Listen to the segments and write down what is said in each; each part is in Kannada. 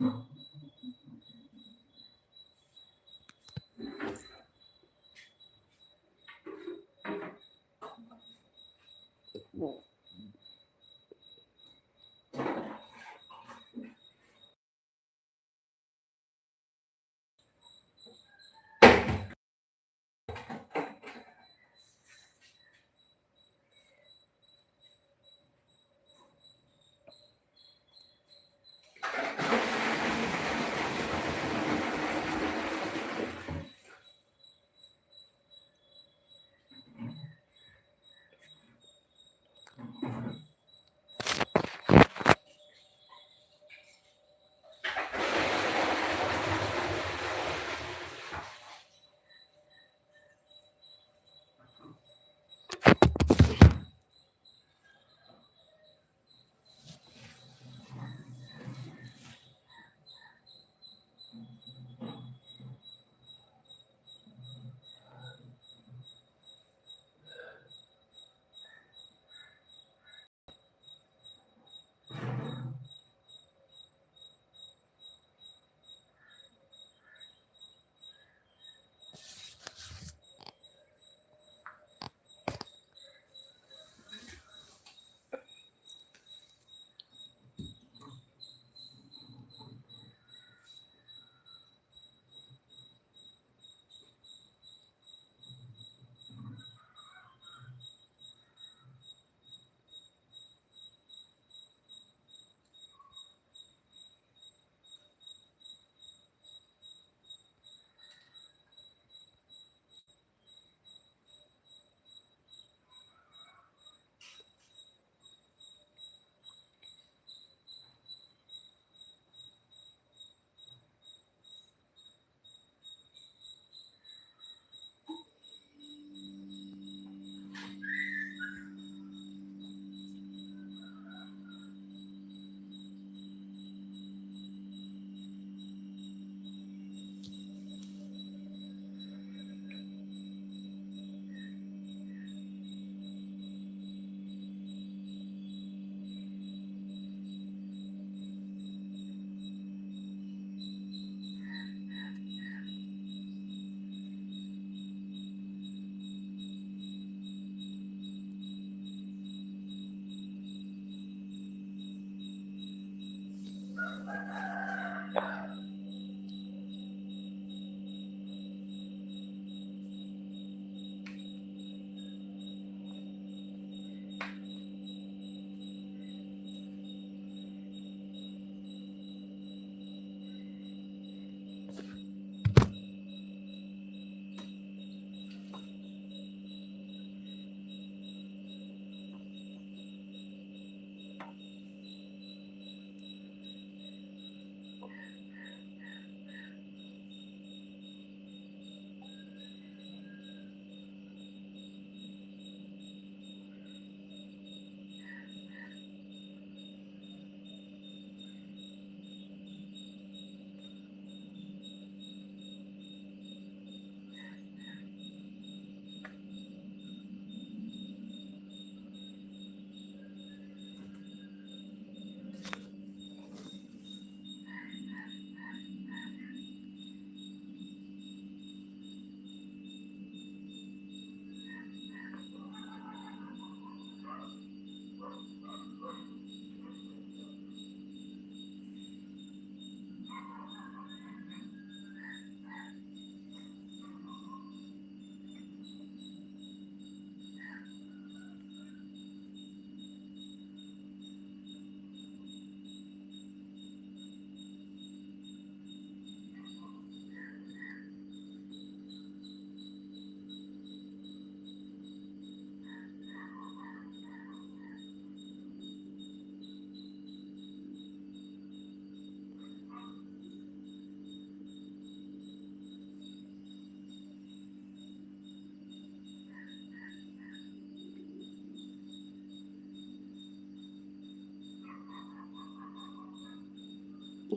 Mm-hmm.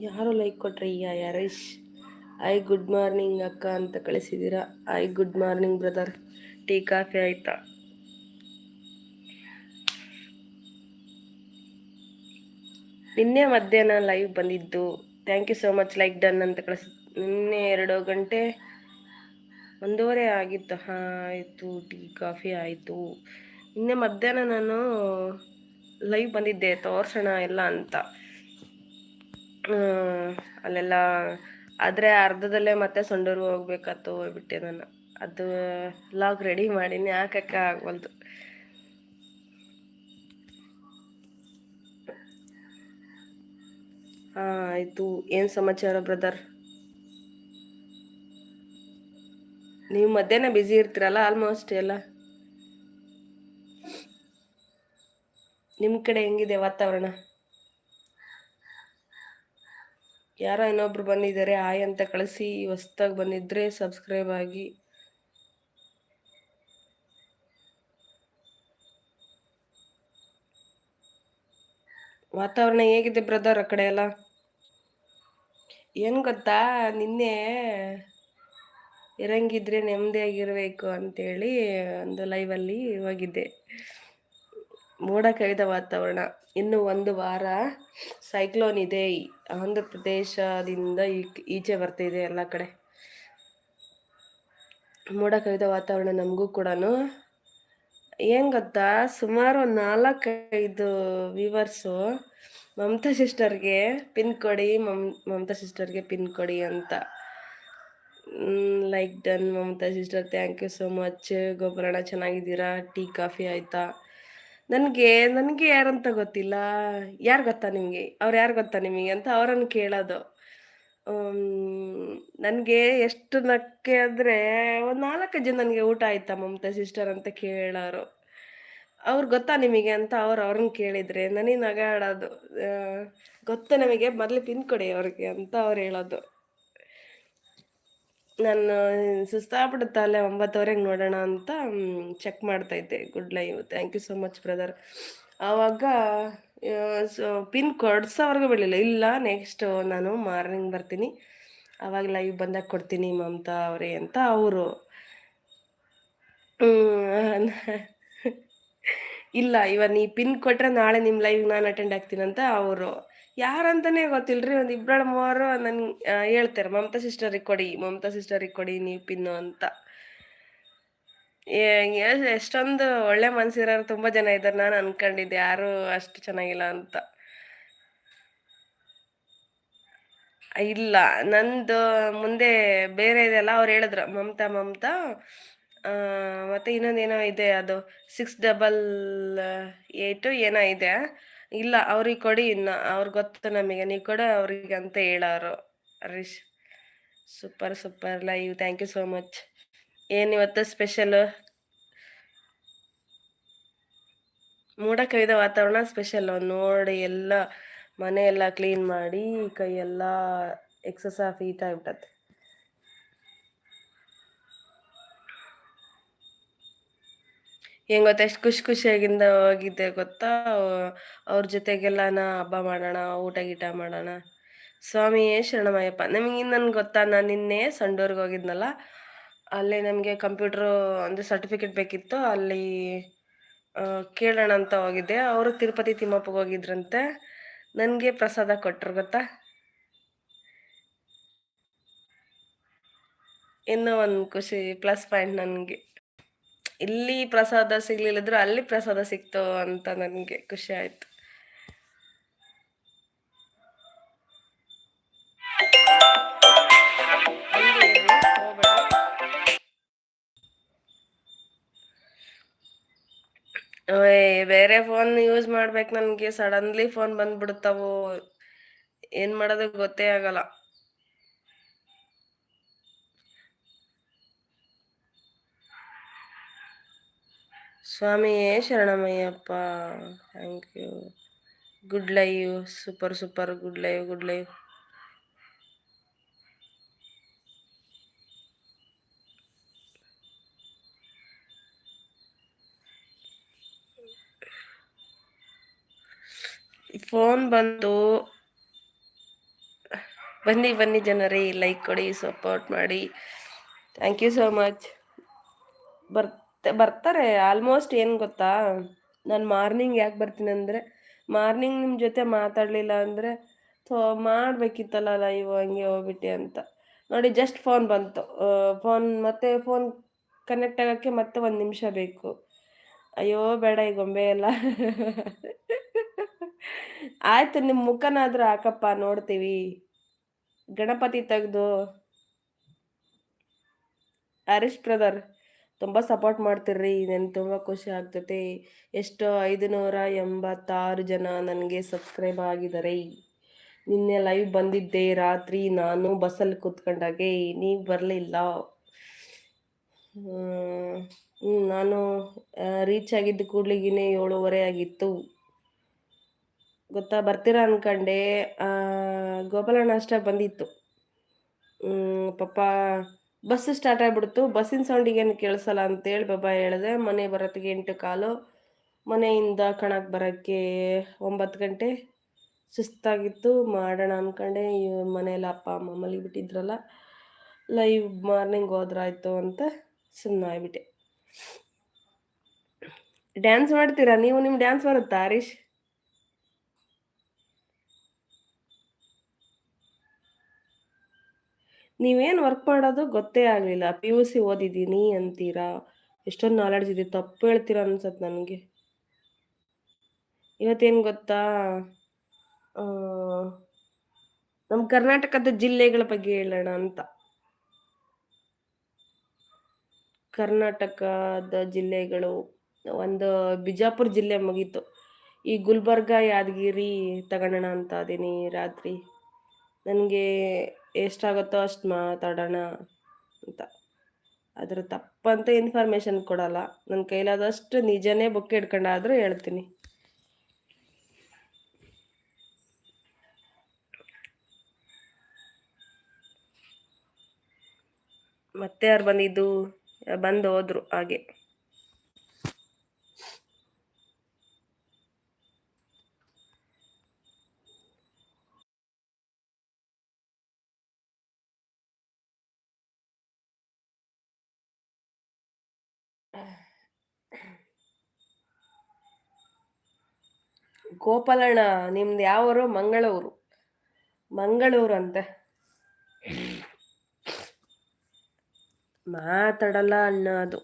ಯಾರು ಲೈಕ್ ಕೊಟ್ರಯ್ಯ ಯಾರೀಶ್? ಐ ಗುಡ್ ಮಾರ್ನಿಂಗ್ ಅಕ್ಕ ಅಂತ ಕಳಿಸಿದ್ದೀರಾ hi good morning brother tea coffee ಆಯಿತಾ? ನಿನ್ನೆ ಮಧ್ಯಾಹ್ನ ಲೈವ್ ಬಂದಿದ್ದು. Thank you so much like done ಅಂತ ಕಳಿಸ್, ನಿನ್ನೆ ಎರಡು ಗಂಟೆ ಒಂದೂವರೆ ಆಗಿತ್ತು. ಹಾಂ, ಆಯಿತು ಟೀ ಕಾಫಿ ಆಯಿತು. ನಿನ್ನೆ ಮಧ್ಯಾಹ್ನ ನಾನು ಲೈವ್ ಬಂದಿದ್ದೆ, ತೋರ್ಸೋಣ ಎಲ್ಲ ಅಂತ. ಅಲ್ಲೆಲ್ಲ, ಆದರೆ ಅರ್ಧದಲ್ಲೇ ಮತ್ತೆ ಸೊಂಡೂರು ಹೋಗ್ಬೇಕಾತು ಹೋಗ್ಬಿಟ್ಟೆ ನಾನು. ಅದು ಲಾಗ್ ರೆಡಿ ಮಾಡೀನಿ ಹಾಕಕ್ಕೆ ಆಗ್ವಲ್ದು. ಹಾಂ, ಆಯಿತು. ಏನು ಸಮಾಚಾರ ಬ್ರದರ್ ನೀವು ಮಧ್ಯಾಹ್ನ ಬ್ಯುಸಿ ಇರ್ತೀರಲ್ಲ ಆಲ್ಮೋಸ್ಟ್ ಎಲ್ಲ? ನಿಮ್ಮ ಕಡೆ ಹೆಂಗಿದೆ ವಾತಾವರಣ? ಯಾರೋ ಇನ್ನೊಬ್ರು ಬಂದಿದ್ದಾರೆ ಆಯ್ ಅಂತ ಕಳಿಸಿ, ಹೊಸ್ದಾಗಿ ಬಂದಿದ್ರೆ ಸಬ್ಸ್ಕ್ರೈಬ್ ಆಗಿ. ವಾತಾವರಣ ಹೇಗಿದೆ ಬ್ರದರ್ ಆ ಕಡೆ ಎಲ್ಲ? ಏನು ಗೊತ್ತಾ, ನಿನ್ನೆ ಇರಂಗಿದ್ರೆ ನೆಮ್ಮದಿಯಾಗಿರಬೇಕು ಅಂತೇಳಿ ಒಂದು ಲೈವಲ್ಲಿ ಹೋಗಿದ್ದೆ. ಮೋಡ ಕವಿದ ವಾತಾವರಣ. ಇನ್ನು ಒಂದು ವಾರ ಸೈಕ್ಲೋನ್ ಇದೆ. ಆಂಧ್ರ ಪ್ರದೇಶದಿಂದ ಈಚೆ ಬರ್ತಿದೆ ಎಲ್ಲ ಕಡೆ. ಮೋಡ ಕವಿದ ವಾತಾವರಣ ನಮಗೂ ಕೂಡ ಏನು ಗೊತ್ತಾ, ಸುಮಾರು ಒಂದು ನಾಲ್ಕೈದು ವ್ಯೂವರ್ಸು ಮಮತಾ ಸಿಸ್ಟರ್ಗೆ ಪಿನ್ ಕೊಡಿ, ಮಮ್, ಮಮತಾ ಸಿಸ್ಟರ್ಗೆ ಪಿನ್ ಕೊಡಿ ಅಂತ. Like done Mamata sister. Thank you so much ಗೊಬ್ಬರಣ ಚೆನ್ನಾಗಿದ್ದೀರಾ? ಟೀ, ಕಾಫಿ ಆಯಿತಾ? ನನಗೆ ನನಗೆ ಯಾರಂತ ಗೊತ್ತಿಲ್ಲ. ಯಾರು ಗೊತ್ತಾ ನಿಮಗೆ? ಅವ್ರು ಯಾರು ಗೊತ್ತಾ ನಿಮಗೆ ಅಂತ ಅವರನ್ನು ಕೇಳೋದು. ನನಗೆ ಎಷ್ಟು ನಕ್ಕೆ ಅಂದರೆ ಒಂದು ನಾಲ್ಕು ಜನ ನನಗೆ ಊಟ ಆಯ್ತಾ ಮಮತಾ ಸಿಸ್ಟರ್ ಅಂತ ಕೇಳೋರು. ಅವ್ರು ಗೊತ್ತಾ ನಿಮಗೆ ಅಂತ ಅವ್ರು ಅವ್ರನ್ನ ಕೇಳಿದರೆ ನನಗೆ ನಗಾಡೋದು. ಗೊತ್ತಾ ನಮಗೆ, ಮೊದಲು ಪಿನ್ ಕೊಡಿ ಅವ್ರಿಗೆ ಅಂತ ಅವ್ರು ಹೇಳೋದು. ನಾನು ಸುಸ್ತಾಗ್ಬಿಡುತ್ತೆ ಅಲ್ಲೇ ಒಂಬತ್ತುವರೆಗೆ ನೋಡೋಣ ಅಂತ ಚೆಕ್ ಮಾಡ್ತಾ ಇದ್ದೆ good live thank you so much brother ಆವಾಗ ಸೊ ಪಿನ್ ಕೊಡ್ಸೋವರೆಗೂ ಬಿಡಲಿಲ್ಲ ಇಲ್ಲ ನೆಕ್ಸ್ಟ್ ನಾನು ಮಾರ್ನಿಂಗ್ ಬರ್ತೀನಿ. ಆವಾಗ ಲೈವ್ ಬಂದಾಗ ಕೊಡ್ತೀನಿ, ಮಮತಾ ಅವರೇ ಅಂತ ಅವರು. ಇಲ್ಲ, ಇವಾಗ ನೀ ಪಿನ್ ಕೊಟ್ಟರೆ ನಾಳೆ ನಿಮ್ಮ ಲೈವ್ ನಾನು ಅಟೆಂಡ್ ಆಗ್ತೀನಂತ ಅವರು. ಯಾರಂತಾನೆ ಗೊತ್ತಿಲ್ರಿ, ಒಂದ್ ಇಬ್ಬರು ಮೂವರು ನನ್ ಹೇಳ್ತಾರೆ, ಮಮತಾ ಸಿಸ್ಟರಿಗೆ ಕೊಡಿ ಮಮತಾ ಸಿಸ್ಟರಿಗೆ ಕೊಡಿ ನೀವು ಪಿನ್ನು ಅಂತ. ಎಷ್ಟೊಂದು ಒಳ್ಳೆ ಮನ್ಸಿರೋರು ತುಂಬಾ ಜನ ಇದ್ದಾರೆ ನಾನು ಅನ್ಕೊಂಡಿದ್ದೆ, ಯಾರು ಅಷ್ಟು ಚೆನ್ನಾಗಿಲ್ಲ ಅಂತ. ಇಲ್ಲ, ನಂದು ಮುಂದೆ ಬೇರೆ ಇದೆಲ್ಲ ಅವ್ರು ಹೇಳಿದ್ರು, ಮಮತಾ ಮಮತಾ ಮತ್ತೆ ಇನ್ನೊಂದು ಇನ್ನೊಂದೇನೋ ಇದೆ, ಅದು ಸಿಕ್ಸ್ ಡಬಲ್ ಏಯ್ಟು ಏನೋ ಇದೆ. ಇಲ್ಲ, ಅವ್ರಿಗೆ ಕೊಡಿ, ಇನ್ನ ಅವ್ರಿಗೆ ಗೊತ್ತು ನಮಗೆ. ನೀವು ಕೊಡ, ಅವ್ರಿಗೆ ಅಂತ ಹೇಳೋರು. Harish super super live thank you so much ಏನು ಇವತ್ತು ಸ್ಪೆಷಲು ಮೂಡ ಕವಿದ ವಾತಾವರಣ ಸ್ಪೆಷಲ್ ನೋಡಿ, ಎಲ್ಲ ಮನೆ ಎಲ್ಲ ಕ್ಲೀನ್ ಮಾಡಿ, ಕೈಯೆಲ್ಲ ಎಕ್ಸಸ್ ಆಫ್ ಹೀಟ್ ಆಗಿಬಿಟ್ಟತ್ತೆ ಹೆಂಗ್ ಗೊತ್ತಾ? ಎಷ್ಟು ಖುಷಿ ಖುಷಿಯಾಗಿಂದ ಹೋಗಿದ್ದೆ ಗೊತ್ತಾ? ಅವ್ರ ಜೊತೆಗೆಲ್ಲ ನಾ ಹಬ್ಬ ಮಾಡೋಣ, ಊಟ ಗೀಟ ಮಾಡೋಣ. ಸ್ವಾಮಿಯೇ ಶರಣಮಯ್ಯಪ್ಪ. ನಮಗೆ ಇನ್ನೊಂದು ಗೊತ್ತಾ? ನಾನು ನಿನ್ನೆ ಸಂಡೂರ್ಗೆ ಹೋಗಿದ್ನಲ್ಲ, ಅಲ್ಲಿ ನಮಗೆ ಕಂಪ್ಯೂಟ್ರು ಅಂದರೆ ಸರ್ಟಿಫಿಕೇಟ್ ಬೇಕಿತ್ತು, ಅಲ್ಲಿ ಕೇಳೋಣ ಅಂತ ಹೋಗಿದ್ದೆ. ಅವರು ತಿರುಪತಿ ತಿಮ್ಮಪ್ಪಗೆ ಹೋಗಿದ್ರಂತೆ. ನನಗೆ ಪ್ರಸಾದ ಕೊಟ್ಟರು ಗೊತ್ತಾ? ಇನ್ನೂ ಒಂದು ಖುಷಿ ಪ್ಲಸ್ ಪಾಯಿಂಟ್ ನನಗೆ. ಇಲ್ಲಿ ಪ್ರಸಾದ ಸಿಗ್ಲಿಲ್ಲದ್ರು ಅಲ್ಲಿ ಪ್ರಸಾದ ಸಿಕ್ತು ಅಂತ ನನಗೆ ಖುಷಿ ಆಯ್ತು. ಬೇರೆ ಫೋನ್ ಯೂಸ್ ಮಾಡ್ಬೇಕು ನನಗೆ. ಸಡನ್ಲಿ ಫೋನ್ ಬಂದ್ಬಿಡ್ತಾವೋ. ಏನು ಮಾಡೋದು ಗೊತ್ತೇ ಆಗಲ್ಲ. ಸ್ವಾಮಿಯೇ ಶರಣಮಯ್ಯಪ್ಪ thank you good live super super good live good live phone ಬಂತು ಬನ್ನಿ ಬನ್ನಿ ಜನರೇ ಲೈಕ್ ಕೊಡಿ ಸಪೋರ್ಟ್ ಮಾಡಿ. ಥ್ಯಾಂಕ್ ಯು ಸೋ ಮಚ್ ಬರ್ತ ಬರ್ತಾರೆ. ಆಲ್ಮೋಸ್ಟ್ ಏನು ಗೊತ್ತಾ? ನಾನು ಮಾರ್ನಿಂಗ್ ಯಾಕೆ ಬರ್ತೀನಿ ಅಂದರೆ ಮಾರ್ನಿಂಗ್ ನಿಮ್ಮ ಜೊತೆ ಮಾತಾಡಲಿಲ್ಲ ಅಂದರೆ, ಥೋ, ಮಾಡಬೇಕಿತ್ತಲ್ಲ ಲೈವ್ ಹಂಗೆ ಹೋಗ್ಬಿಟ್ಟೆ ಅಂತ. ನೋಡಿ ಜಸ್ಟ್ ಫೋನ್ ಬಂತು. ಫೋನ್ ಮತ್ತೆ ಫೋನ್ ಕನೆಕ್ಟ್ ಆಗೋಕ್ಕೆ ಮತ್ತೆ ಒಂದು ನಿಮಿಷ ಬೇಕು. ಅಯ್ಯೋ, ಬೇಡ ಈ ಗೊಂಬೆ ಎಲ್ಲ. ಆಯಿತು ನಿಮ್ಮ ಮುಖನಾದ್ರೂ ಹಾಕಪ್ಪ, ನೋಡ್ತೀವಿ. ಗಣಪತಿ ತೆಗೆದು. ಹರೀಶ್ ಬ್ರದರ್ ತುಂಬ ಸಪೋರ್ಟ್ ಮಾಡ್ತಿರ್ರಿ. ನನಗೆ ತುಂಬ ಖುಷಿ ಆಗ್ತೈತಿ. ಎಷ್ಟು ಐದು ಎಂಬತ್ತಾರು ಜನ ನನಗೆ ಸಬ್ಸ್ಕ್ರೈಬ್ ಆಗಿದ್ದಾರೆ ನಿನ್ನೆ ಲೈವ್ ಬಂದಿದ್ದೆ. ರಾತ್ರಿ ನಾನು ಬಸ್ಸಲ್ಲಿ ಕೂತ್ಕೊಂಡಾಗೆ ನೀವು ಬರಲಿಲ್ಲ. ನಾನು ರೀಚ್ ಆಗಿದ್ದ ಕೂಡ್ಲಿಗಿನೇ ಏಳುವರೆ ಆಗಿತ್ತು. ಗೊತ್ತಾ? ಬರ್ತೀರಾ ಅನ್ಕಂಡೆ. ಗೋಪಾಲಣ್ಣ ಅಷ್ಟೇ ಬಂದಿತ್ತು. ಪಾಪ ಬಸ್ ಸ್ಟಾರ್ಟ್ ಆಗಿಬಿಡ್ತು. ಬಸ್ಸಿನ ಸೌಂಡಿಗೆ ಏನು ಕೇಳಿಸಲ್ಲ ಅಂತೇಳಿ ಬಾಬಾ ಹೇಳಿದೆ. ಮನೆ ಬರೋತ್ತಿಗೆ ಎಂಟು ಕಾಲು. ಮನೆಯಿಂದ ಕಣಕ್ಕೆ ಬರೋಕ್ಕೆ ಒಂಬತ್ತು ಗಂಟೆ. ಸುಸ್ತಾಗಿತ್ತು. ಮಾಡೋಣ ಅಂದ್ಕೊಂಡೆ ಮನೇಲಿ ಅಪ್ಪ, ಅಮ್ಮ ಮಲಗಿಬಿಟ್ಟಿದ್ರಲ್ಲ ಲೈವ್ ಮಾರ್ನಿಂಗ್ ಹೋದ್ರಾಯ್ತು ಅಂತ ಸುಮ್ಮನೆ ಆಗಿಬಿಟ್ಟೆ. ಡ್ಯಾನ್ಸ್ ಮಾಡ್ತೀರಾ? ನೀವು ನಿಮ್ಮ ಡ್ಯಾನ್ಸ್ ಬರುತ್ತಾ ಹರೀಶ್? ನೀವೇನು ವರ್ಕ್ ಮಾಡೋದು ಗೊತ್ತೇ ಆಗಲಿಲ್ಲ. ಪಿ ಯು ಸಿ ಓದಿದ್ದೀನಿ ಅಂತೀರಾ? ಎಷ್ಟೊಂದು ನಾಲೆಡ್ಜ್ ಇದೆ. ತಪ್ಪು ಹೇಳ್ತೀರ ಅನ್ಸತ್ತೆ ನನಗೆ. ಇವತ್ತೇನು ಗೊತ್ತಾ? ನಮ್ಮ ಕರ್ನಾಟಕದ ಜಿಲ್ಲೆಗಳ ಬಗ್ಗೆ ಹೇಳೋಣ ಅಂತ. ಕರ್ನಾಟಕದ ಜಿಲ್ಲೆಗಳು, ಒಂದು ಬಿಜಾಪುರ ಜಿಲ್ಲೆ ಮುಗೀತು. ಈ ಗುಲ್ಬರ್ಗ ಯಾದಗಿರಿ ತಗೊಳ್ಳೋಣ ಅಂತ ಅದೀನಿ ರಾತ್ರಿ. ನನಗೆ ಎಷ್ಟಾಗುತ್ತೋ ಅಷ್ಟು ಮಾತಾಡೋಣ ಅಂತ. ಅದರ ತಪ್ಪಂತ ಇನ್ಫಾರ್ಮೇಷನ್ ಕೊಡಲ್ಲ. ನನ್ನ ಕೈಲಾದಷ್ಟು ನಿಜನೇ ಬುಕ್ ಹಿಡ್ಕೊಂಡಾದರೂ ಹೇಳ್ತೀನಿ. ಮತ್ತೆ ಯಾರು ಬಂದಿದ್ದು? ಬಂದು ಹೋದ್ರು ಹಾಗೆ. ಗೋಪಾಲಣ್ಣ, ನಿಮ್ದು ಯಾವರು? ಮಂಗಳೂರು. ಮಂಗಳೂರು ಅಂತೆ ಮಾತಾಡಲ್ಲ ಅದು.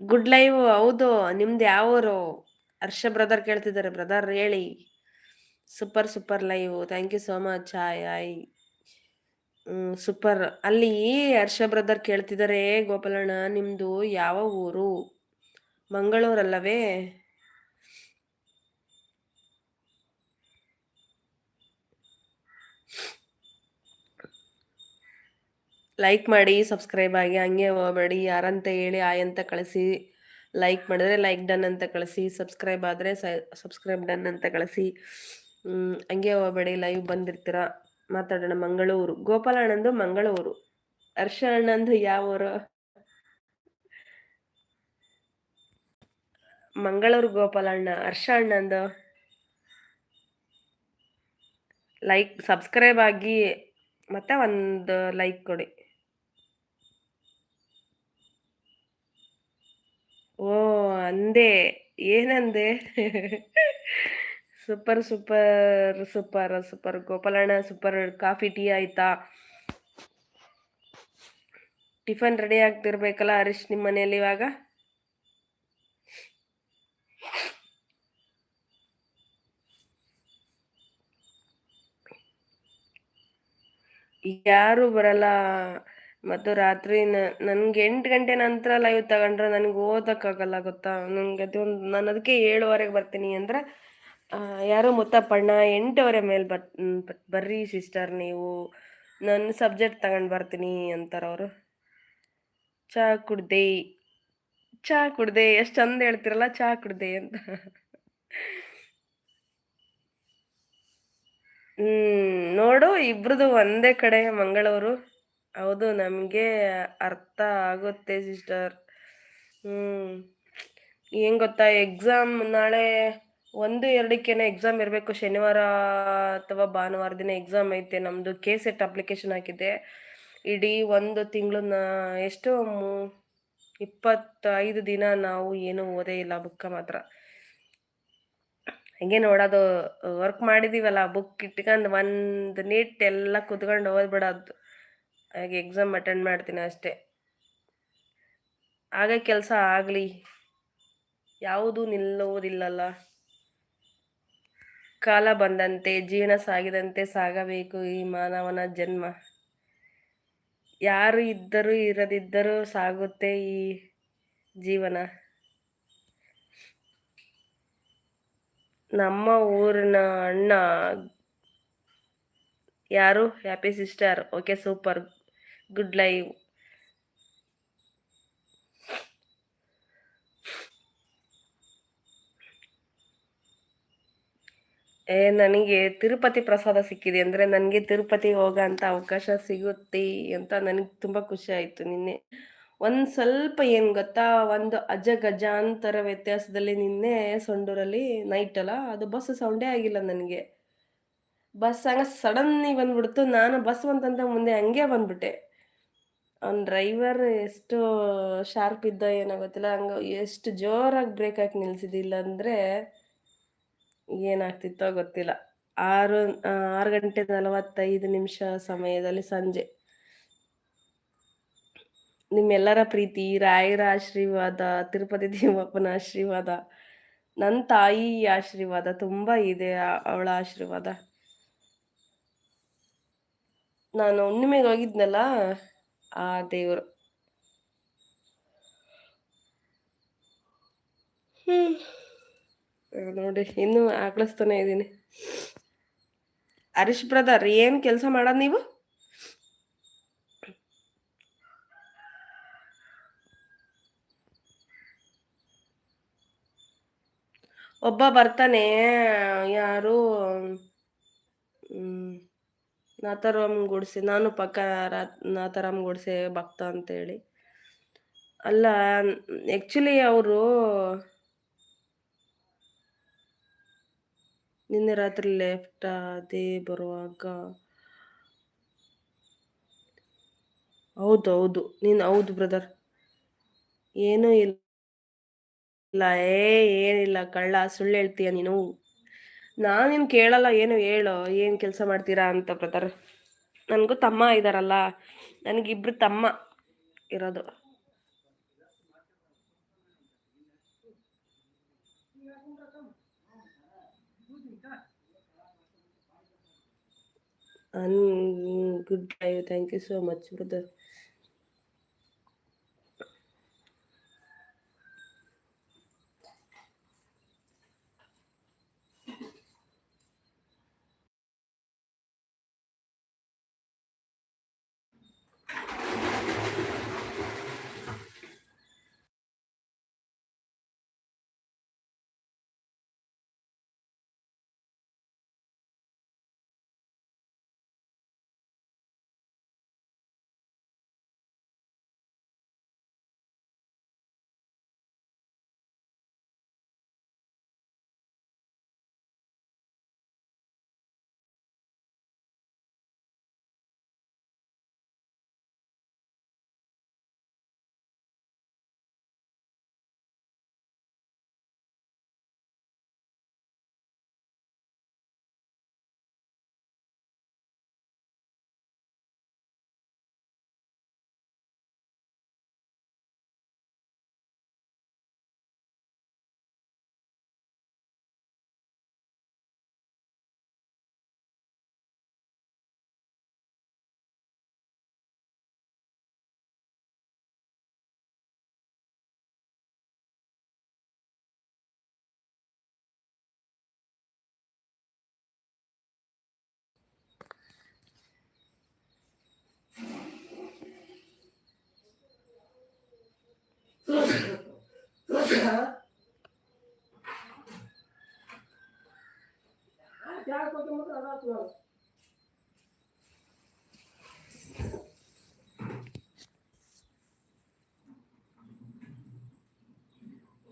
ಗುಡ್ ಲೈವ್ ಹೌದು, ನಿಮ್ದು ಯಾವರು? ಹರ್ಷ ಬ್ರದರ್ ಕೇಳ್ತಿದ್ದಾರೆ, ಬ್ರದರ್ ಹೇಳಿ. Super super live. Thank you so much. ಆಯ್ ಆಯ್ ಸೂಪರ್ ಅಲ್ಲಿ ಹರ್ಷ ಬ್ರದರ್ ಕೇಳ್ತಿದ್ದಾರೆ ಗೋಪಾಲಣ್ಣ, ನಿಮ್ದು ಯಾವ ಊರು? ಮಂಗಳೂರಲ್ಲವೇ? ಲೈಕ್ ಮಾಡಿ ಸಬ್ಸ್ಕ್ರೈಬ್ ಆಗಿ, ಹಂಗೆ ಹೋಗಬೇಡಿ. ಯಾರಂತ ಹೇಳಿ, ಆಯ್ ಅಂತ ಕಳಿಸಿ. ಲೈಕ್ ಮಾಡಿದ್ರೆ ಲೈಕ್ ಡನ್ ಅಂತ ಕಳಿಸಿ. ಸಬ್ಸ್ಕ್ರೈಬ್ ಆದರೆ ಸಬ್ಸ್ಕ್ರೈಬ್ ಡನ್ ಅಂತ ಕಳಿಸಿ. ಹಂಗೆ ಹೋಗಬೇಡಿ. ಲೈವ್ ಬಂದಿರ್ತೀರ? ಮಾತಾಡೋಣ, ಮಂಗಳೂರು. ಗೋಪಾಲ ಅಣ್ಣಂದು ಮಂಗಳೂರು. ಹರ್ಷ ಅಣ್ಣಂದು ಯಾವ ಮಂಗಳೂರು ಗೋಪಾಲಣ್ಣ. ಹರ್ಷ ಅಣ್ಣಂದು ಲೈಕ್ ಸಬ್ಸ್ಕ್ರೈಬ್ ಆಗಿ ಮತ್ತೆ ಒಂದು ಲೈಕ್ ಕೊಡಿ. ಓ, ಅಂದೆ. ಏನಂದೆ? ಸೂಪರ್ ಸೂಪರ್ ಸೂಪರ್ ಸೂಪರ್ ಗೋಪಾಲಣ್ಣ ಸೂಪರ್ ಕಾಫಿ ಟೀ ಆಯ್ತಾ? ಟಿಫನ್ ರೆಡಿ ಆಗ್ತಿರ್ಬೇಕಲ್ಲ ಹರೀಶ್ ನಿಮ್ಮ ಮನೆಯಲ್ಲಿ ಇವಾಗ? ಯಾರು ಬರಲ್ಲ. ಮತ್ತು ರಾತ್ರಿ ನನ್ಗೆ ಎಂಟು ಗಂಟೆ ನಂತರ ಲೈವ್ ತಗೊಂಡ್ರೆ ನನಗೆ ಓದಕ್ಕಾಗಲ್ಲ ಗೊತ್ತಾ? ನನಗೆ ಅದೊಂದು ನಾನು ಅದಕ್ಕೆ ಏಳುವರೆಗೆ ಬರ್ತೀನಿ ಅಂದ್ರೆ ಯಾರೋ ಮುತ್ತಪ್ಪಣ್ಣ, ಎಂಟುವರೆ ಮೇಲೆ ಬರ್ ಬರ್ರಿ ಸಿಸ್ಟರ್ ನೀವು. ನನ್ನ ಸಬ್ಜೆಕ್ಟ್ ತಗೊಂಡು ಬರ್ತೀನಿ ಅಂತಾರೆ ಅವರು. ಚಹಾ ಕುಡ್ದೆ, ಚಾ ಕುಡ್ದೆ, ಎಷ್ಟು ಚಂದ ಹೇಳ್ತಿರಲ್ಲ ಚಹಾ ಕುಡ್ದೆ ಅಂತ. ಹ್ಮ್, ನೋಡು ಇಬ್ರದ್ದು ಒಂದೇ ಕಡೆ ಮಂಗಳವರು ಹೌದು, ನಮಗೆ ಅರ್ಥ ಆಗುತ್ತೆ ಸಿಸ್ಟರ್ ಹ್ಮ್, ಏನ್ ಗೊತ್ತಾ ಎಕ್ಸಾಮ್ ನಾಳೆ ಒಂದು ಎರಡಕ್ಕೇನೆ ಎಕ್ಸಾಮ್ ಇರಬೇಕು. ಶನಿವಾರ ಅಥವಾ ಭಾನುವಾರ ದಿನ ಎಕ್ಸಾಮ್ ಐತೆ. ನಮ್ಮದು ಕೆ ಸೆಟ್ ಅಪ್ಲಿಕೇಶನ್ ಹಾಕಿದ್ದೆ ಇಡೀ ಒಂದು ತಿಂಗಳು ಎಷ್ಟು ಇಪ್ಪತ್ತೈದು ದಿನ ನಾವು ಏನು ಓದೇ ಇಲ್ಲ ಬುಕ್ಕ ಮಾತ್ರ. ಹಂಗೆ ನೋಡೋದು ವರ್ಕ್ ಮಾಡಿದೀವಲ್ಲ ಬುಕ್ ಇಟ್ಕೊಂಡು ಒಂದು ನೀಟ್ ಎಲ್ಲ ಕುತ್ಕೊಂಡು ಓದ್ಬಿಡೋದು. ಹಾಗೆ ಎಕ್ಸಾಮ್ ಅಟೆಂಡ್ ಮಾಡ್ತೀನಿ ಅಷ್ಟೇ. ಆಗ ಕೆಲಸ ಆಗಲಿ. ಯಾವುದೂ ನಿಲ್ಲುವುದಿಲ್ಲಲ್ಲ ಕಾಲ ಬಂದಂತೆ, ಜೀವನ ಸಾಗಿದಂತೆ ಸಾಗಬೇಕು ಈ ಮಾನವನ ಜನ್ಮ. ಯಾರು ಇದ್ದರೂ ಇರದಿದ್ದರೂ ಸಾಗುತ್ತೆ ಈ ಜೀವನ. ನಮ್ಮ ಊರಿನ ಅಣ್ಣ ಯಾರು? Happy sister okay super good live ನನಗೆ ತಿರುಪತಿ ಪ್ರಸಾದ ಸಿಕ್ಕಿದೆ ಅಂದರೆ ನನಗೆ ತಿರುಪತಿ ಹೋಗೋ ಅಂತ ಅವಕಾಶ ಸಿಗುತ್ತೆ ಅಂತ ನನಗೆ ತುಂಬ ಖುಷಿ ಆಯಿತು ನಿನ್ನೆ. ಒಂದು ಸ್ವಲ್ಪ ಏನು ಗೊತ್ತಾ, ಒಂದು ಅಜ ಗಜಾಂತರ ವ್ಯತ್ಯಾಸದಲ್ಲಿ ನಿನ್ನೆ ಸೊಂಡೂರಲ್ಲಿ ನೈಟ್ ಅಲ್ಲ, ಅದು ಬಸ್ ಸೌಂಡೇ ಆಗಿಲ್ಲ ನನಗೆ. ಬಸ್ ಹಂಗೆ ಸಡನ್ನಿ ಬಂದ್ಬಿಡ್ತು, ನಾನು ಬಸ್ ಬಂತಂತ ಮುಂದೆ ಹಂಗೆ ಬಂದ್ಬಿಟ್ಟೆ. ಅವ್ನ ಡ್ರೈವರ್ ಎಷ್ಟು ಶಾರ್ಪ್ ಇದ್ದ ಏನೋ ಗೊತ್ತಿಲ್ಲ, ಹಂಗೆ ಎಷ್ಟು ಜೋರಾಗಿ ಬ್ರೇಕ್ ಹಾಕಿ ನಿಲ್ಸಿದ್ದಿಲ್ಲ ಅಂದರೆ ಏನಾಗ್ತಿತ್ತೋ ಗೊತ್ತಿಲ್ಲ. ಆರು ಆರು ಗಂಟೆ ನಲವತ್ತೈದು ನಿಮಿಷ ಸಮಯದಲ್ಲಿ ಸಂಜೆ. ನಿಮ್ಮೆಲ್ಲರ ಪ್ರೀತಿ, ರಾಯರ ಆಶೀರ್ವಾದ, ತಿರುಪತಿ ದೇವಪ್ಪನ ಆಶೀರ್ವಾದ ನನ್ನ ತಾಯಿ ಆಶೀರ್ವಾದ ತುಂಬ ಇದೆ ಅವಳ ಆಶೀರ್ವಾದ. ನಾನು ಹುಣ್ಣಿಮೆಗೆ ಹೋಗಿದ್ನಲ್ಲ, ಆ ದೇವರು. ಹ್ಮ್. ನೋಡಿ, ಇನ್ನೂ ಆಕಳಿಸ್ತಾನೆ ಇದ್ದೀನಿ. ಹರೀಶ್ ಬ್ರದರ್, ಏನು ಕೆಲಸ ಮಾಡೋದು ನೀವು? ಒಬ್ಬ ಬರ್ತಾನೆ, ಯಾರು? ನಾಥರಾಮ್ ಗುಡ್ಸೆ, ನಾನು ಪಕ್ಕ ನಾಥಾರಾಮ್ ಗುಡ್ಸೆ ಭಕ್ತ ಅಂತೇಳಿ. ಅಲ್ಲ ಆ್ಯಕ್ಚುಲಿ ಅವರು ನಿನ್ನೆ ರಾತ್ರಿ ಲೆಫ್ಟ್ ಅದೇ ಬರುವಾಗ ಹೌದು ಹೌದು. ನೀನು ಹೌದು ಬ್ರದರ್ ಏನೂ ಇಲ್ಲ, ಏ, ಏನಿಲ್ಲ ಕಳ್ಳ, ಸುಳ್ಳು ಹೇಳ್ತೀಯ ನೀನು? ನಾನು ನಿನ್ ಕೇಳಲ್ಲ, ಏನು ಹೇಳು, ಏನು ಕೆಲಸ ಮಾಡ್ತೀರಾ ಅಂತ ಬ್ರದರ್ ನನಗೂ ತಮ್ಮ ಇದ್ದಾರಲ್ಲ ನನಗಿಬ್ರು ತಮ್ಮ ಇರೋದು. And mm, good day. Thank you so much, brother.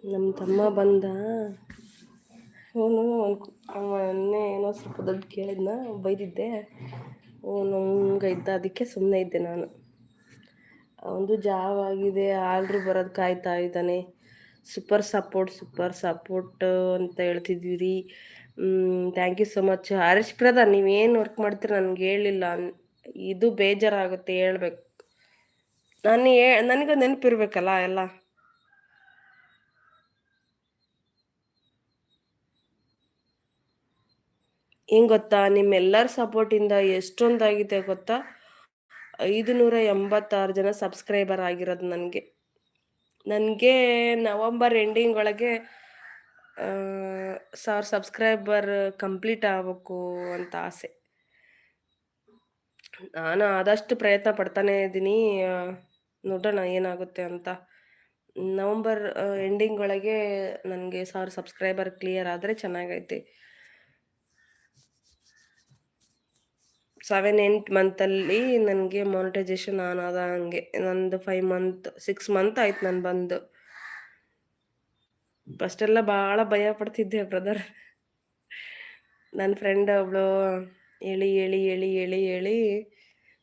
ನಮ್ಮ ತಮ್ಮ ಬಂದ. ಅವನು ಮೊನ್ನೆ ಏನೋ ಸ್ವಲ್ಪ ದೊಡ್ಡ ಕೇಳಿದ್ನ, ಬೈದಿದ್ದೆ. ಅವನು ಹಂಗೆ ಇದ್ದ, ಅದಕ್ಕೆ ಸುಮ್ಮನೆ ಇದ್ದೆ ನಾನು. ಅವನದು ಜಾವ ಆಗಿದೆ ಆರ್ಡ್ರ್ ಬರೋದು ಕಾಯ್ತಾ ಇದ್ದಾನೆ. ಸೂಪರ್ ಸಪೋರ್ಟ್ ಸೂಪರ್ ಸಪೋರ್ಟ್ ಅಂತ ಹೇಳ್ತಿದ್ದೀರಿ. Thank you so much Harish Pradhan ನೀವೇನು ವರ್ಕ್ ಮಾಡ್ತೀರ ನನಗೆ ಹೇಳಿಲ್ಲ. ಇದು ಬೇಜಾರಾಗುತ್ತೆ ಹೇಳ್ಬೇಕು. ನಾನು ಹೇ ನನಗೆ ನೆನಪಿರ್ಬೇಕಲ್ಲ ಎಲ್ಲ. ಹೆಂಗ್ ಗೊತ್ತಾ, ನಿಮ್ಮೆಲ್ಲರ ಸಪೋರ್ಟಿಂದ ಎಷ್ಟೊಂದಾಗಿದೆ ಗೊತ್ತಾ? ಐದು ನೂರ ಎಂಬತ್ತಾರು ಜನ ಸಬ್ಸ್ಕ್ರೈಬರ್ ಆಗಿರೋದು ನನಗೆ. ನನಗೆ ನವಂಬರ್ ಎಂಡಿಂಗ್ ಒಳಗೆ ಸಾವಿರ ಸಬ್ಸ್ಕ್ರೈಬರ್ ಕಂಪ್ಲೀಟ್ ಆಗಬೇಕು ಅಂತ ಆಸೆ. ನಾನು ಆದಷ್ಟು ಪ್ರಯತ್ನ ಪಡ್ತಾನೆ ಇದ್ದೀನಿ. ನೋಡೋಣ ಏನಾಗುತ್ತೆ ಅಂತ. ನವಂಬರ್ ಎಂಡಿಂಗ್ ಒಳಗೆ ನನಗೆ ಸಾವಿರ ಸಬ್ಸ್ಕ್ರೈಬರ್ ಕ್ಲಿಯರ್ ಆದರೆ ಚೆನ್ನಾಗೈತೆ. ಸೆವೆನ್ ಎಂಟು ಮಂತಲ್ಲಿ ನನಗೆ ಮಾನಿಟೈಸೇಷನ್ ಆನ್ ಆದ ಹಂಗೆ. ನಂದು ಫೈವ್ ಮಂತ್ ಸಿಕ್ಸ್ ಮಂತ್ ಆಯ್ತು ನಾನು ಬಂದು. ಫಸ್ಟೆಲ್ಲ ಭಾಳ ಭಯ ಪಡ್ತಿದ್ದೆ ಬ್ರದರ್ ನನ್ನ ಫ್ರೆಂಡ್ ಒಬ್ಳು ಹೇಳಿ ಹೇಳಿ ಹೇಳಿ ಹೇಳಿ ಹೇಳಿ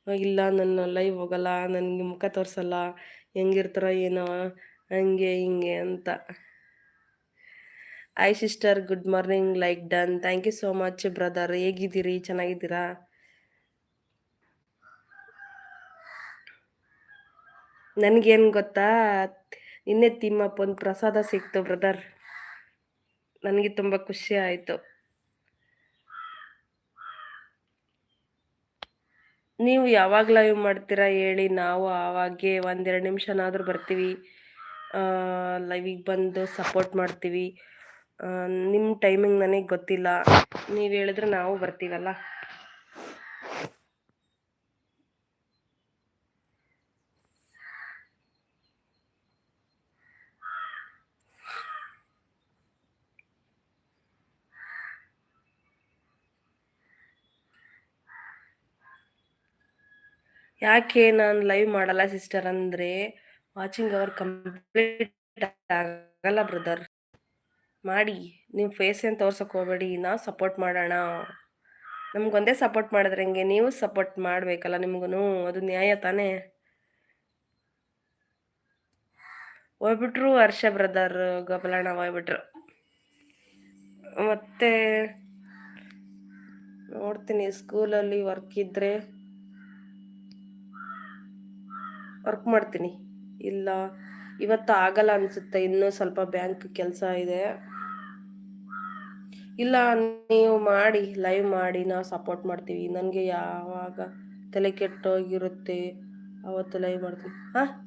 ಇಲ್ಲ, ನನ್ನ ಲೈವ್ ಹೋಗಲ್ಲ, ನನಗೆ ಮುಖ ತೋರಿಸಲ್ಲ, ಹೆಂಗಿರ್ತಾರೋ ಏನೋ, ಹಂಗೆ, ಹಿಂಗೆ ಅಂತ. Hi sister good morning like done thank you so much brother ಹೇಗಿದ್ದೀರಿ? ಚೆನ್ನಾಗಿದ್ದೀರಾ? ನನಗೇನು ಗೊತ್ತಾ? ನಿನ್ನೆ ತಿಮ್ಮಪ್ಪ ಒಂದು ಪ್ರಸಾದ ಸಿಕ್ತು ಬ್ರದರ್. ನನಗೆ ತುಂಬ ಖುಷಿ ಆಯಿತು. ನೀವು ಯಾವಾಗ ಲೈವ್ ಮಾಡ್ತೀರಾ ಹೇಳಿ, ನಾವು ಆವಾಗೆ ಒಂದೆರಡು ನಿಮಿಷನಾದರೂ ಬರ್ತೀವಿ. ಲೈವಿಗೆ ಬಂದು ಸಪೋರ್ಟ್ ಮಾಡ್ತೀವಿ. ನಿಮ್ಮ ಟೈಮಿಂಗ್ ನನಗೆ ಗೊತ್ತಿಲ್ಲ. ನೀವು ಹೇಳಿದ್ರೆ ನಾವು ಬರ್ತೀವಲ್ಲ? ಯಾಕೆ ನಾನು ಲೈವ್ ಮಾಡಲ್ಲ ಸಿಸ್ಟರ್ ಅಂದರೆ ವಾಚಿಂಗ್ ಅವರ್ ಕಂಪ್ಲೀಟ್ ಆಗಲ್ಲ ಬ್ರದರ್ ಮಾಡಿ ನೀವು ಫೇಸ್ ಏನು ತೋರ್ಸೋಕೆ ಹೋಗಬೇಡಿ ನಾವು ಸಪೋರ್ಟ್ ಮಾಡೋಣ. ನಮ್ಗೊಂದೇ ಸಪೋರ್ಟ್ ಮಾಡಿದ್ರೆ ಹೆಂಗೆ? ನೀವು ಸಪೋರ್ಟ್ ಮಾಡಬೇಕಲ್ಲ ನಿಮಗೂ ಅದು ನ್ಯಾಯ ತಾನೇ? ಹೋಗ್ಬಿಟ್ರು ಹರ್ಷ ಬ್ರದರ್ ಗಬಲಣ್ಣ ಹೋಗ್ಬಿಟ್ರು. ಮತ್ತೆ ನೋಡ್ತೀನಿ ಸ್ಕೂಲಲ್ಲಿ ವರ್ಕ್ ಇದ್ದರೆ ವರ್ಕ್ ಮಾಡ್ತೀನಿ. ಇಲ್ಲ, ಇವತ್ತು ಆಗಲ್ಲ ಅನಿಸುತ್ತೆ, ಇನ್ನೂ ಸ್ವಲ್ಪ ಬ್ಯಾಂಕ್ ಕೆಲಸ ಇದೆ. ಇಲ್ಲ, ನೀವು ಮಾಡಿ ಲೈವ್ ಮಾಡಿ, ನಾವು ಸಪೋರ್ಟ್ ಮಾಡ್ತೀವಿ. ನನಗೆ ಯಾವಾಗ ತಲೆ ಕೆಟ್ಟೋಗಿರುತ್ತೆ, ಅವತ್ತು ಲೈವ್ ಮಾಡ್ತೀನಿ. ಹಾಂ?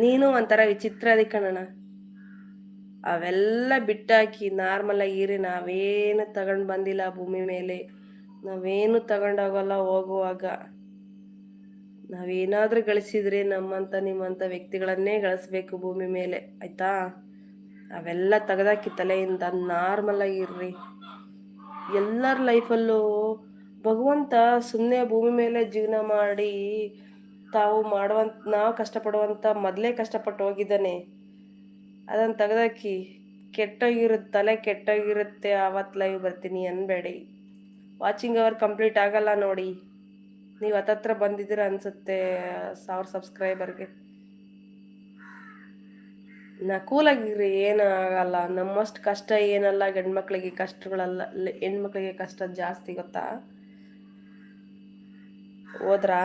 ನೀನು ಒಂಥರ ವಿಚಿತ್ರ ಅದಿ ಕಣಣ್ಣ. ಅವೆಲ್ಲ ಬಿಟ್ಟಾಕಿ ನಾರ್ಮಲ್ ಆಗಿರಿ ನಾವೇನು ತಗೊಂಡು ಬಂದಿಲ್ಲ ಭೂಮಿ ಮೇಲೆ. ನಾವೇನು ತಗೊಂಡೋಗಲ್ಲ ಹೋಗುವಾಗ. ನಾವೇನಾದ್ರೂ ಗಳಿಸಿದ್ರೆ ನಮ್ಮಂತ ನಿಮ್ಮಂತ ವ್ಯಕ್ತಿಗಳನ್ನೇ ಗಳಿಸ್ಬೇಕು ಭೂಮಿ ಮೇಲೆ, ಆಯ್ತಾ? ಅವೆಲ್ಲ ತೆಗೆದಾಕಿ ತಲೆಯಿಂದ ನಾರ್ಮಲ್ ಆಗಿರ್ರಿ ಎಲ್ಲರ ಲೈಫಲ್ಲೂ ಭಗವಂತ ಸುಮ್ಮನೆ ಭೂಮಿ ಮೇಲೆ ಜೀವನ ಮಾಡಿ ತಾವು ಮಾಡುವಂತ, ನಾವು ಕಷ್ಟಪಡುವಂಥ ಮೊದಲೇ ಕಷ್ಟಪಟ್ಟು ಹೋಗಿದ್ದಾನೆ. ಅದನ್ನು ತೆಗೆದಾಕಿ ಕೆಟ್ಟೋಗಿರುತ್ತೆ ತಲೆ ಕೆಟ್ಟೋಗಿರುತ್ತೆ ಆವತ್ತು ಲೈವ್ ಬರ್ತೀನಿ ಅನ್ಬೇಡಿ. ವಾಚಿಂಗ್ ಅವರ್ ಕಂಪ್ಲೀಟ್ ಆಗಲ್ಲ ನೋಡಿ. ನೀವು ಹತ್ತತ್ರ ಬಂದಿದ್ದೀರ ಅನ್ಸುತ್ತೆ ಸಾವಿರ ಸಬ್ಸ್ಕ್ರೈಬರ್ಗೆ. ನಾ ಕೂಲಾಗಿರಿ ಏನು ಆಗಲ್ಲ. ನಮ್ಮಷ್ಟು ಕಷ್ಟ ಏನಲ್ಲ, ಗಂಡ್ಮಕ್ಳಿಗೆ ಕಷ್ಟಗಳಲ್ಲ ಹೆಣ್ಮಕ್ಳಿಗೆ ಕಷ್ಟ ಜಾಸ್ತಿ ಗೊತ್ತಾ? ಹೋದ್ರಾ?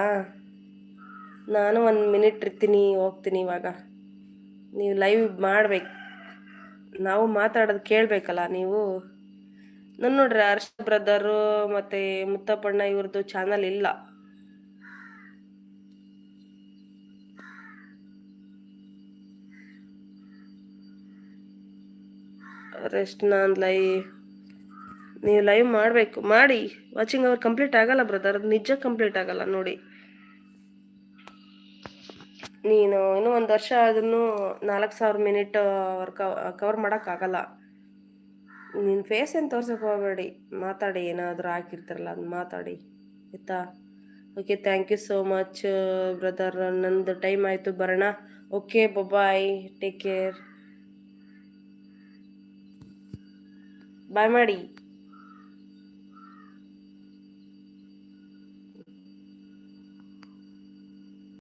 ನಾನು ಒಂದು ಮಿನಿಟ್ ಇರ್ತೀನಿ, ಹೋಗ್ತೀನಿ ಇವಾಗ. ನೀವು ಲೈವ್ ಮಾಡ್ಬೇಕು. ನಾವು ಮಾತಾಡೋದು ಕೇಳಬೇಕಲ್ಲ ನೀವು? ನಾನು ನೋಡ್ರಿ ಹರ್ಷ ಬ್ರದರು ಮತ್ತೆ ಮುತ್ತಪ್ಪಣ್ಣ ಇವ್ರದ್ದು ಚಾನಲ್ ಇಲ್ಲ. ರೆಸ್ಟ್ ನಾನು ಲೈವ್ ನೀವು ಲೈವ್ ಮಾಡಬೇಕು. ಮಾಡಿ ವಾಚಿಂಗ್ ಅವರ್ ಕಂಪ್ಲೀಟ್ ಆಗಲ್ಲ ಬ್ರದರ್ ನಿಜ ಕಂಪ್ಲೀಟ್ ಆಗಲ್ಲ ನೋಡಿ. ನೀನು ಇನ್ನೂ ಒಂದು ವರ್ಷ ಅದನ್ನು ನಾಲ್ಕು ಸಾವಿರ ಮಿನಿಟ್ ವರ್ಕ ಕವರ್ ಮಾಡೋಕ್ಕಾಗಲ್ಲ ನಿನ್ನ ಫೇಸ್ ಏನು ತೋರ್ಸೋಕೆ ಹೋಗಬೇಡಿ. ಮಾತಾಡಿ, ಏನಾದರೂ ಹಾಕಿರ್ತಾರಲ್ಲ ಅದು ಮಾತಾಡಿ. ಆಯಿತಾ? Okay thank you so much brother ನಂದು ಟೈಮ್ ಆಯಿತು, ಬರೋಣ. Okay bye take care bye ಮಾಡಿ